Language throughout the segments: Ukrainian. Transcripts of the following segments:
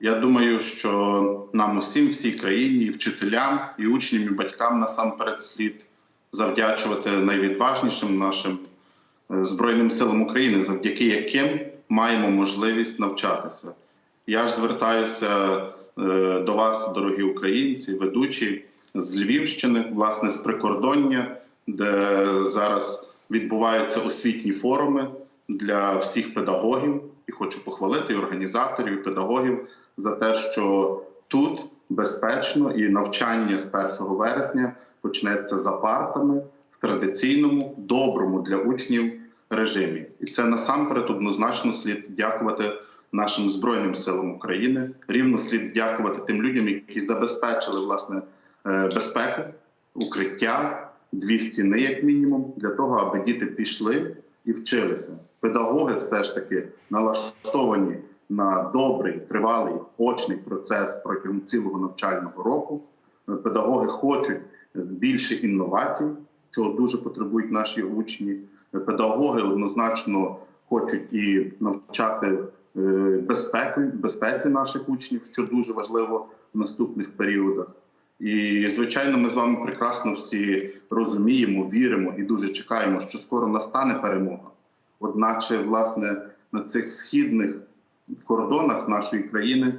Я думаю, що нам усім, всій країні, і вчителям, і учням, і батькам насамперед слід завдячувати найвідважнішим нашим е, Збройним силам України, завдяки яким маємо можливість навчатися. Я ж звертаюся е, до вас, дорогі українці, ведучі з Львівщини, власне, з прикордоння, де зараз відбуваються освітні форуми для всіх педагогів. І хочу похвалити і організаторів, і педагогів за те, що тут безпечно і навчання з 1 вересня почнеться за партами в традиційному, доброму для учнів режимі. І це насамперед однозначно слід дякувати нашим збройним силам України. Рівно слід дякувати тим людям, які забезпечили власне е, безпеку, укриття, дві стіни, як мінімум, для того, аби діти пішли і вчилися. Педагоги все ж таки налаштовані на добрий, тривалий очний процес протягом цілого навчального року. Е, Педагоги хочуть більше інновацій, чого дуже потребують наші учні. Е, Педагоги однозначно хочуть і навчати е, безпеку, безпеці наших учнів, що дуже важливо в наступних періодах. І звичайно, ми з вами прекрасно всі розуміємо, віримо і дуже чекаємо, що скоро настане перемога. Одначе, власне, на цих східних кордонах нашої країни,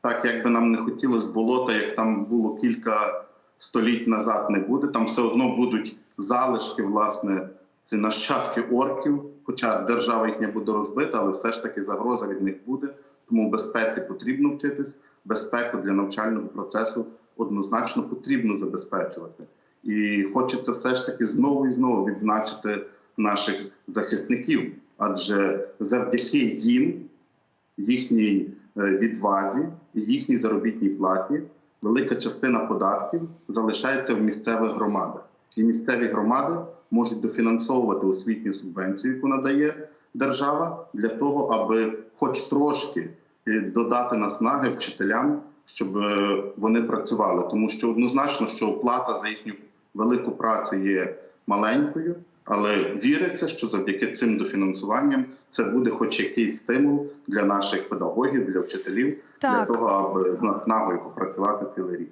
так як би нам не хотілося болота, як там було кілька століть назад, не буде. Там все одно будуть залишки, власне, це нащадки орків. Хоча держава їхня буде розбита, але все ж таки загроза від них буде. Тому в безпеці потрібно вчитись. Безпеку для навчального процесу однозначно потрібно забезпечувати. І хочеться все ж таки знову і знову відзначити наших захисників, адже завдяки їм, їхній е, відвазі їхній заробітній платі, велика частина податків залишається в місцевих громадах. І місцеві громади можуть дофінансовувати освітню субвенцію, яку надає держава, для того, аби хоч трошки е, додати наснаги вчителям, щоб е, вони працювали. Тому що однозначно, що оплата за їхню велику працю є маленькою, але віриться, що завдяки цим дофінансуванням це буде хоч якийсь стимул для наших педагогів, для вчителів, Так. для того, аби з наснагою попрацювати цілий рік.